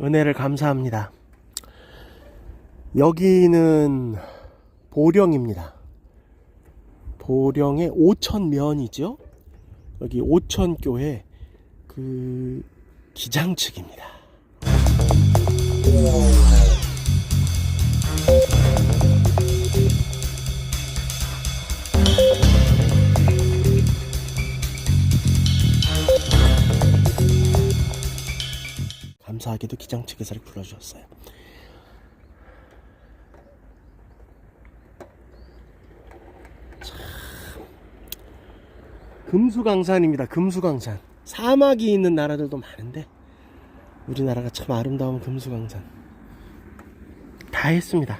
은혜를 감사합니다. 여기는 보령입니다. 보령의 오천면이죠. 여기 오천교회 그 기장 측입니다. 감사하게도 기장 측에서 이렇게 불러주셨어요. 금수강산입니다. 금수강산. 사막이 있는 나라들도 많은데 우리나라가 참 아름다운 금수강산. 다 했습니다.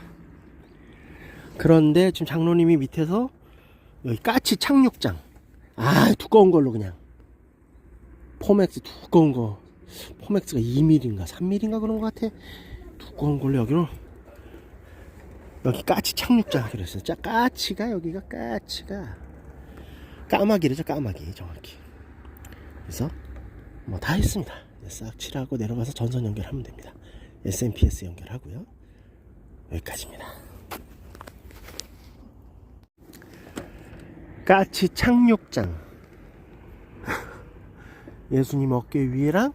그런데 지금 장로님이 밑에서 여기 까치 착륙장. 아 두꺼운 걸로 그냥 포맥스 두꺼운 거 포맥스가 2mm인가 3mm인가 그런 것 같아. 두꺼운 걸로 여기로. 여기 까치 착륙장 그랬어요. 자 까치가 여기가 까치가. 까마귀래죠 까마귀 정확히. 그래서 뭐 다 했습니다. 싹 칠하고 내려가서 전선 연결하면 됩니다. SMPS 연결하고요. 여기까지입니다. 까치 착륙장. 예수님 어깨 위에랑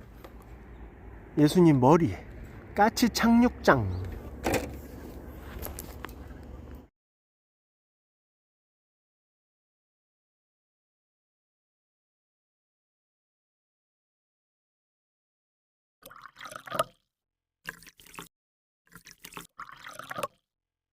예수님 머리에 까치 착륙장